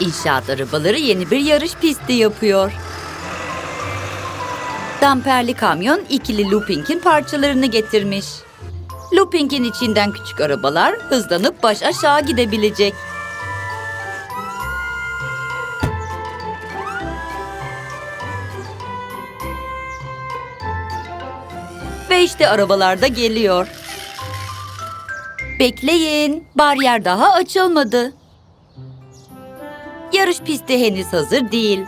İnşaat arabaları yeni bir yarış pisti yapıyor. Damperli kamyon ikili looping'in parçalarını getirmiş. Looping'in içinden küçük arabalar hızlanıp baş aşağı gidebilecek. Ve işte arabalar da geliyor. Bekleyin, bariyer daha açılmadı. Yarış pisti henüz hazır değil.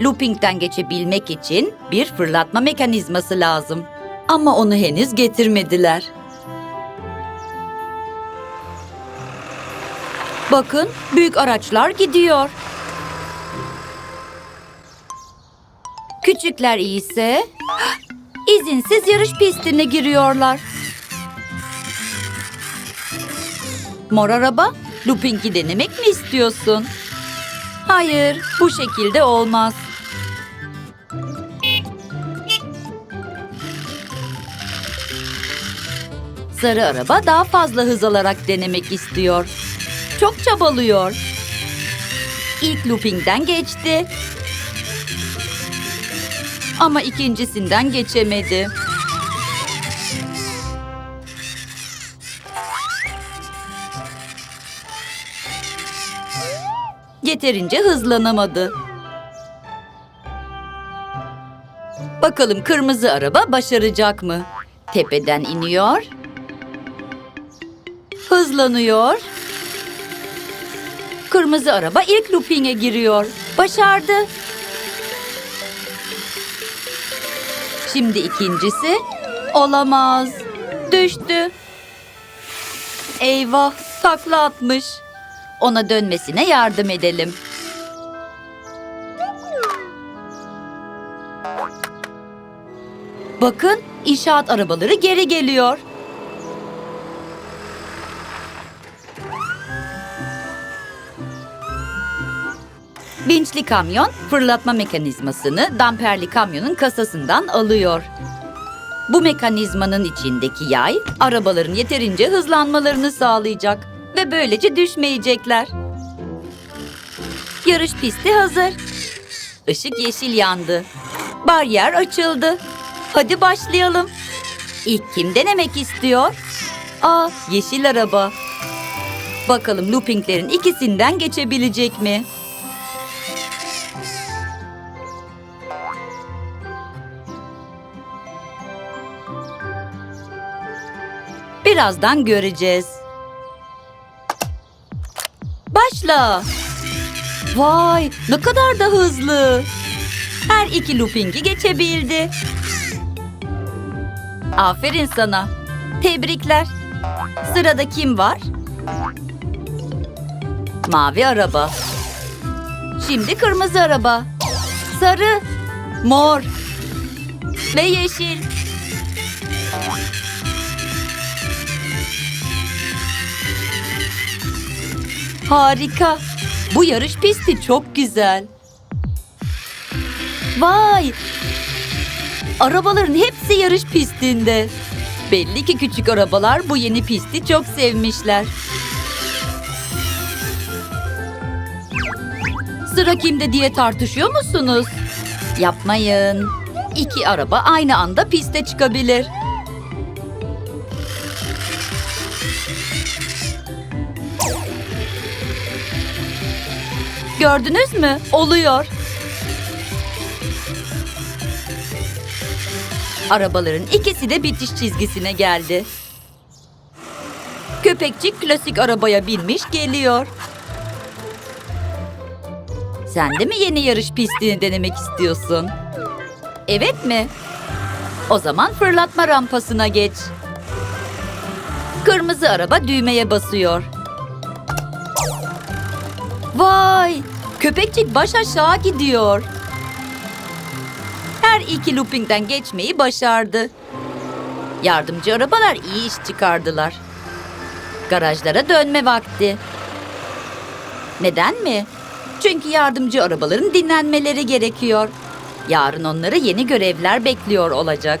Looping'den geçebilmek için bir fırlatma mekanizması lazım. Ama onu henüz getirmediler. Bakın, büyük araçlar gidiyor. Küçükler ise izinsiz yarış pistine giriyorlar. Mor araba, looping'i denemek mi istiyorsun? Hayır, bu şekilde olmaz. Sarı araba daha fazla hız alarak denemek istiyor. Çok çabalıyor. İlk looping'den geçti. Ama ikincisinden geçemedi. Yeterince hızlanamadı. Bakalım kırmızı araba başaracak mı? Tepeden iniyor. Hızlanıyor. Kırmızı araba ilk looping'e giriyor. Başardı. Şimdi ikincisi. Olamaz. Düştü. Eyvah, takla atmış. Ona dönmesine yardım edelim. Bakın, inşaat arabaları geri geliyor. Vinçli kamyon fırlatma mekanizmasını damperli kamyonun kasasından alıyor. Bu mekanizmanın içindeki yay arabaların yeterince hızlanmalarını sağlayacak ve böylece düşmeyecekler. Yarış pisti hazır. Işık yeşil yandı. Bariyer açıldı. Hadi başlayalım. İlk kim denemek istiyor? Aa, yeşil araba. Bakalım loopinglerin ikisinden geçebilecek mi? Birazdan göreceğiz. Başla. Vay, ne kadar da hızlı. Her iki looping'i geçebildi. Aferin sana. Tebrikler. Sırada kim var? Mavi araba. Şimdi kırmızı araba. Sarı, mor ve yeşil. Harika. Bu yarış pisti çok güzel. Vay! Arabaların hepsi yarış pistinde. Belli ki küçük arabalar bu yeni pisti çok sevmişler. Sıra kimde diye tartışıyor musunuz? Yapmayın. İki araba aynı anda piste çıkabilir. Gördünüz mü? Oluyor. Arabaların ikisi de bitiş çizgisine geldi. Köpekçik klasik arabaya binmiş geliyor. Sen de mi yeni yarış pistini denemek istiyorsun? Evet mi? O zaman fırlatma rampasına geç. Kırmızı araba düğmeye basıyor. Vay! Köpekçik baş aşağı gidiyor. Her iki loopingden geçmeyi başardı. Yardımcı arabalar iyi iş çıkardılar. Garajlara dönme vakti. Neden mi? Çünkü yardımcı arabaların dinlenmeleri gerekiyor. Yarın onları yeni görevler bekliyor olacak.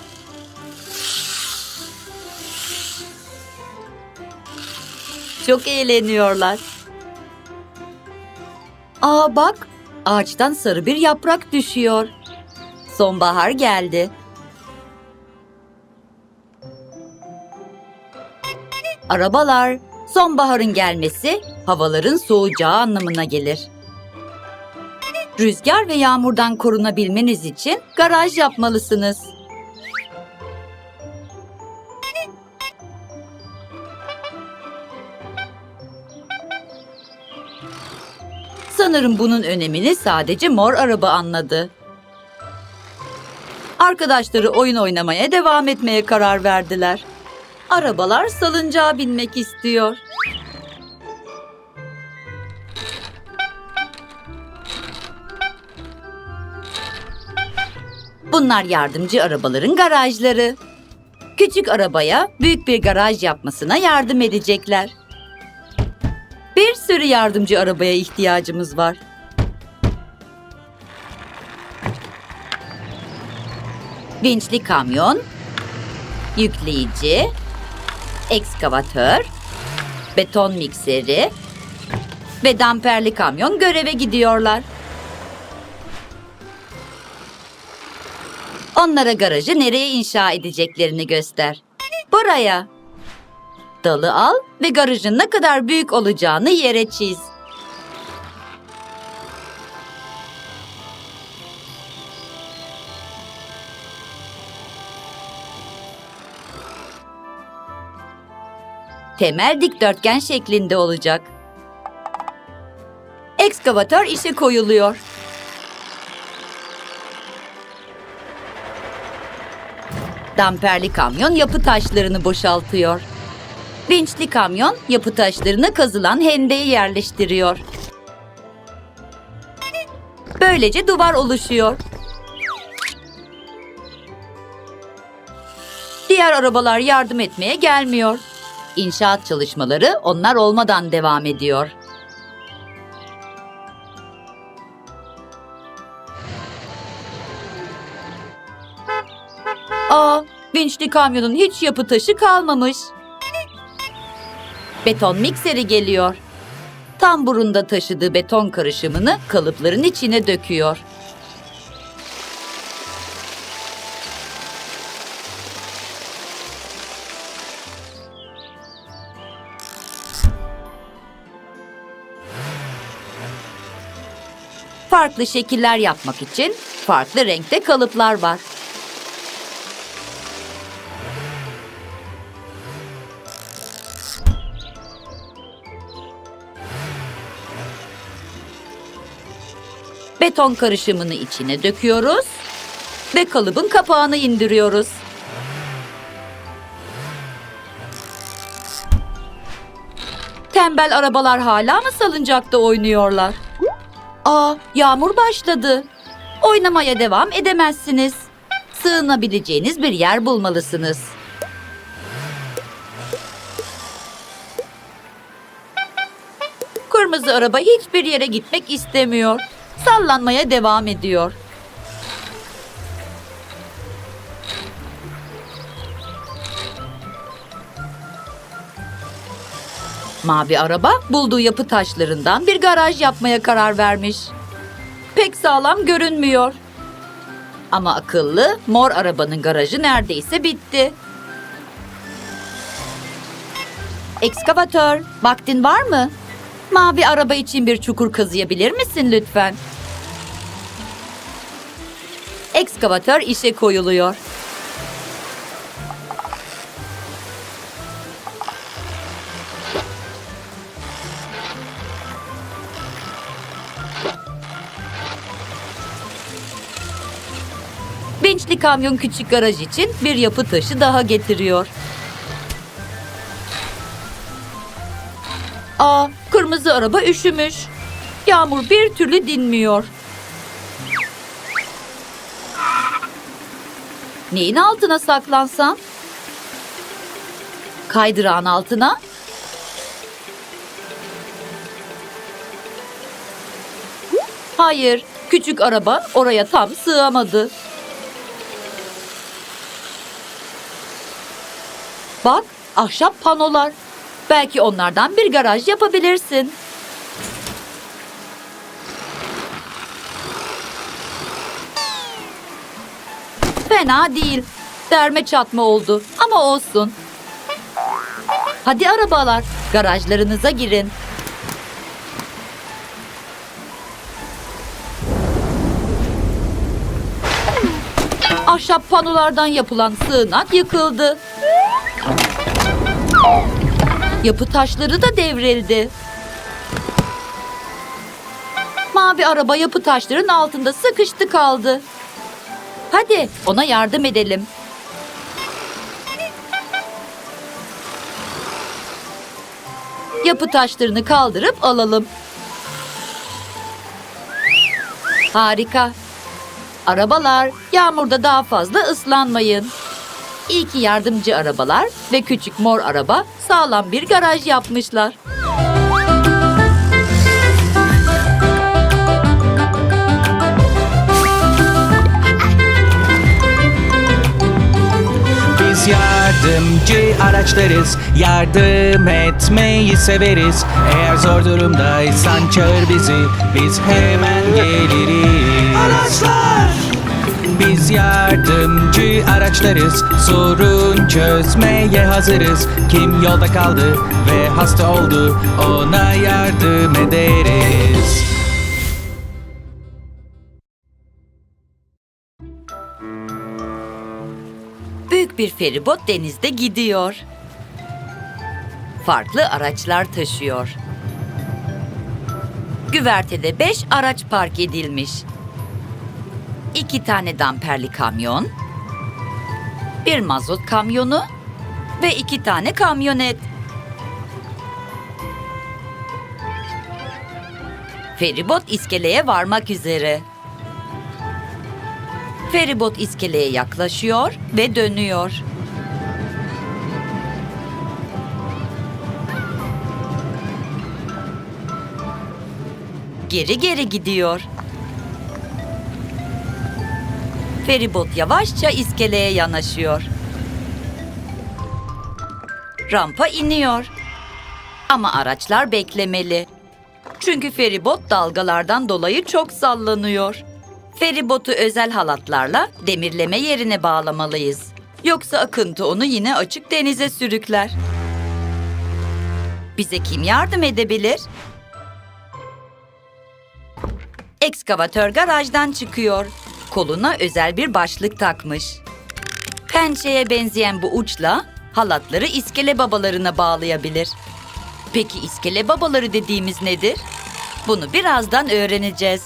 Çok eğleniyorlar. Aa bak, ağaçtan sarı bir yaprak düşüyor. Sonbahar geldi. Arabalar, sonbaharın gelmesi havaların soğuyacağı anlamına gelir. Rüzgar ve yağmurdan korunabilmeniz için garaj yapmalısınız. Sanırım bunun önemini sadece mor araba anladı. Arkadaşları oyun oynamaya devam etmeye karar verdiler. Arabalar salıncağa binmek istiyor. Bunlar yardımcı arabaların garajları. Küçük arabaya büyük bir garaj yapmasına yardım edecekler. Sürü yardımcı arabaya ihtiyacımız var. Vinçli kamyon, yükleyici, ekskavatör, beton mikseri ve damperli kamyon göreve gidiyorlar. Onlara garajı nereye inşa edeceklerini göster. Buraya. Dalı al ve garajın ne kadar büyük olacağını yere çiz. Temel dikdörtgen şeklinde olacak. Ekskavatör işe koyuluyor. Damperli kamyon yapı taşlarını boşaltıyor. Vinçli kamyon yapı taşlarına kazılan hendeyi yerleştiriyor. Böylece duvar oluşuyor. Diğer arabalar yardım etmeye gelmiyor. İnşaat çalışmaları onlar olmadan devam ediyor. Aa, vinçli kamyonun hiç yapı taşı kalmamış. Beton mikseri geliyor. Tam burunda taşıdığı beton karışımını kalıpların içine döküyor. Farklı şekiller yapmak için farklı renkte kalıplar var. Beton karışımını içine döküyoruz ve kalıbın kapağını indiriyoruz. Tembel arabalar hala mı salıncakta oynuyorlar? Aa, yağmur başladı. Oynamaya devam edemezsiniz. Sığınabileceğiniz bir yer bulmalısınız. Kırmızı araba hiçbir yere gitmek istemiyor. Sallanmaya devam ediyor. Mavi araba bulduğu yapı taşlarından bir garaj yapmaya karar vermiş. sağlam görünmüyor. Ama akıllı mor arabanın garajı neredeyse bitti. Ekskavatör, vaktin var mı? Mavi araba için bir çukur kazıyabilir misin lütfen? Ekskavatör işe koyuluyor. Bençli kamyon küçük garaj için bir yapı taşı daha getiriyor. Aa, kırmızı araba üşümüş. Yağmur bir türlü dinmiyor. Neyin altına saklansam? Kaydırağın altına? Hayır, küçük araba oraya tam sığamadı. Bak, ahşap panolar. Belki onlardan bir garaj yapabilirsin. Fena değil. Derme çatma oldu ama olsun. Hadi arabalar, garajlarınıza girin. Ahşap panolardan yapılan sığınak yıkıldı. Yapı taşları da devrildi. Mavi araba yapı taşların altında sıkıştı kaldı. Hadi ona yardım edelim. Yapı taşlarını kaldırıp alalım. Harika. Arabalar, yağmurda daha fazla ıslanmayın. İyi ki yardımcı arabalar ve küçük mor araba sağlam bir garaj yapmışlar. Biz yardımcı araçlarız Yardım etmeyi severiz. Eğer zor durumdaysan çağır bizi Biz hemen geliriz. Araçlar Biz yardımcı araçlarız Sorun çözmeye hazırız Kim yolda kaldı ve hasta oldu Ona yardım ederiz Büyük bir feribot denizde gidiyor. Farklı araçlar taşıyor. Güvertede beş araç park edilmiş. İki tane damperli kamyon, bir mazot kamyonu ve iki tane kamyonet. Feribot iskeleye varmak üzere. Feribot iskeleye yaklaşıyor ve dönüyor. Geri geri gidiyor. Feribot yavaşça iskeleye yanaşıyor. Rampa iniyor. Ama araçlar beklemeli. Çünkü feribot dalgalardan dolayı çok sallanıyor. Feribotu özel halatlarla demirleme yerine bağlamalıyız. Yoksa akıntı onu yine açık denize sürükler. Bize kim yardım edebilir? Ekskavatör garajdan çıkıyor. Koluna özel bir başlık takmış. Pençeye benzeyen bu uçla halatları iskele babalarına bağlayabilir. Peki iskele babaları dediğimiz nedir? Bunu birazdan öğreneceğiz.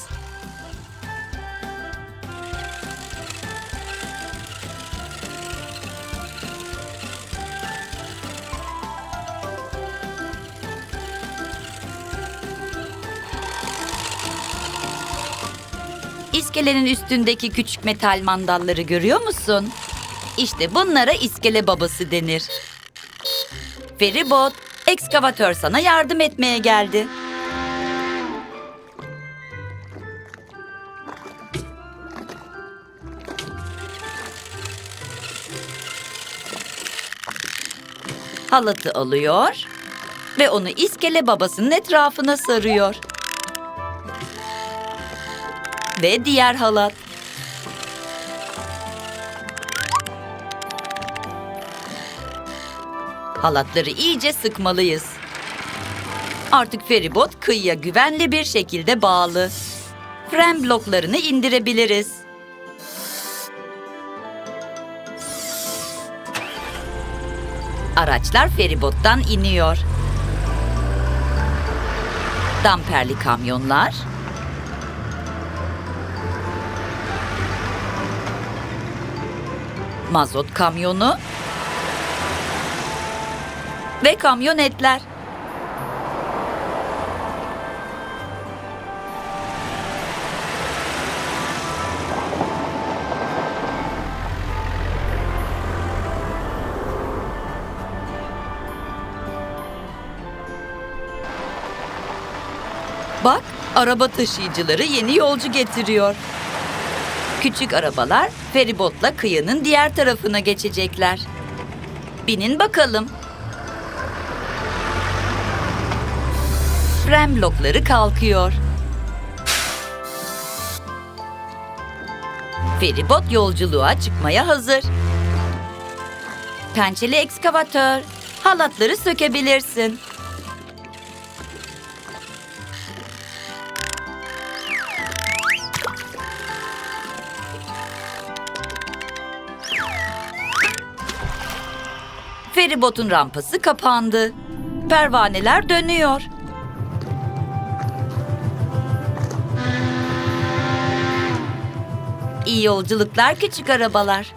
İskelenin üstündeki küçük metal mandalları görüyor musun? İşte bunlara iskele babası denir. Feribot, ekskavatör sana yardım etmeye geldi. Halatı alıyor ve onu iskele babasının etrafına sarıyor. Ve diğer halat. Halatları iyice sıkmalıyız. Artık feribot kıyıya güvenli bir şekilde bağlı. Fren bloklarını indirebiliriz. Araçlar feribottan iniyor. Damperli kamyonlar, mazot kamyonu ve kamyonetler. Bak, araba taşıyıcıları yeni yolcu getiriyor. Küçük arabalar feribotla kıyının diğer tarafına geçecekler. Binin bakalım. Fren blokları kalkıyor. Feribot yolculuğa çıkmaya hazır. Pençeli ekskavatör, halatları sökebilirsin. Feribotun rampası kapandı. Pervaneler dönüyor. İyi yolculuklar küçük arabalar.